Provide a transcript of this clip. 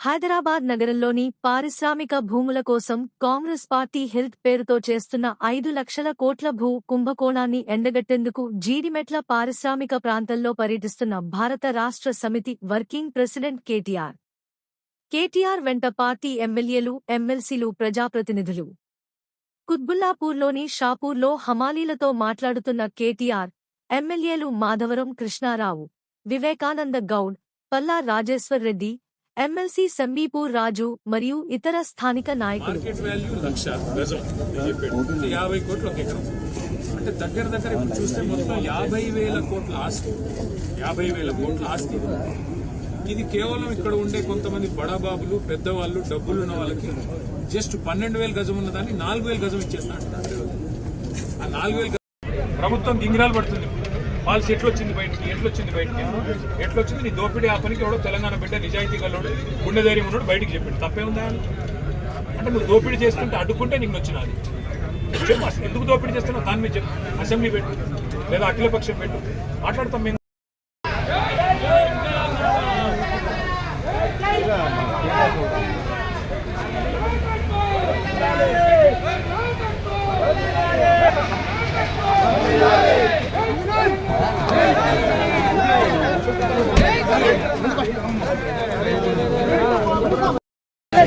హైదరాబాద్ నగరంలోని పారిశ్రామిక భూముల కోసం కాంగ్రెస్ పార్టీ హెల్త్ పేరుతో చేస్తున్న ఐదు లక్షల కోట్ల భూ కుంభకోణాన్ని ఎండగట్టేందుకు జీడిమెట్ల పారిశ్రామిక ప్రాంతంలో పర్యటిస్తున్న భారత రాష్ట్ర సమితి వర్కింగ్ ప్రెసిడెంట్ కేటీఆర్. కేటీఆర్ వెంట పార్టీ ఎమ్మెల్యేలు ఎమ్మెల్సీలు ప్రజాప్రతినిధులు. కుత్బుల్లాపూర్లోని షాపూర్లో హమాలీలతో మాట్లాడుతున్న కేటీఆర్ ఎమ్మెల్యేలు మాధవరం కృష్ణారావు వివేకానంద గౌడ్ పల్లా రాజేశ్వర్ రెడ్డి ఎమ్మెల్సీ సంబీపూర్ రాజు మరియు ఇతర స్థానిక నాయకులు. గజం అంటే యాభై కోట్లు ఒక ఎకరం. అంటే దగ్గర దగ్గర ఇప్పుడు చూస్తే మొత్తం యాభై వేల కోట్ల ఆస్తి. యాభై వేల కోట్ల ఆస్తి. ఇది కేవలం ఇక్కడ ఉండే కొంతమంది బడాబాబులు పెద్దవాళ్ళు డబ్బులు ఉన్న వాళ్ళకి జస్ట్ పన్నెండు వేల గజం ఉన్నదాన్ని నాలుగు వేల గజం ఇచ్చేస్తా అంటున్నారు ఆ నాలుగు వేల గజం ప్రభుత్వం గింగిరాలు పడుతుంది. పాలసీ ఎట్లొచ్చింది బయటికి? ఎట్లొచ్చింది బయటికి? ఎట్లొచ్చింది? నీ దోపిడీ ఆ పనికి ఎవడో తెలంగాణ బిడ్డ నిజాయితీ గల్లోడు గుండె ధైర్యం ఉన్నాడు బయటికి చెప్పిండు. తప్పే ఉందా అంటే నువ్వు దోపిడీ చేసుకుంటే అడ్డుకుంటే నీకు నచ్చినది. చెప్పు అసలు ఎందుకు దోపిడీ చేస్తున్నావు? దాని మీద చెప్పు. అసెంబ్లీ పెట్టు. లేదా అఖిలపక్షం పెట్టు. మాట్లాడతాం మేము. 아니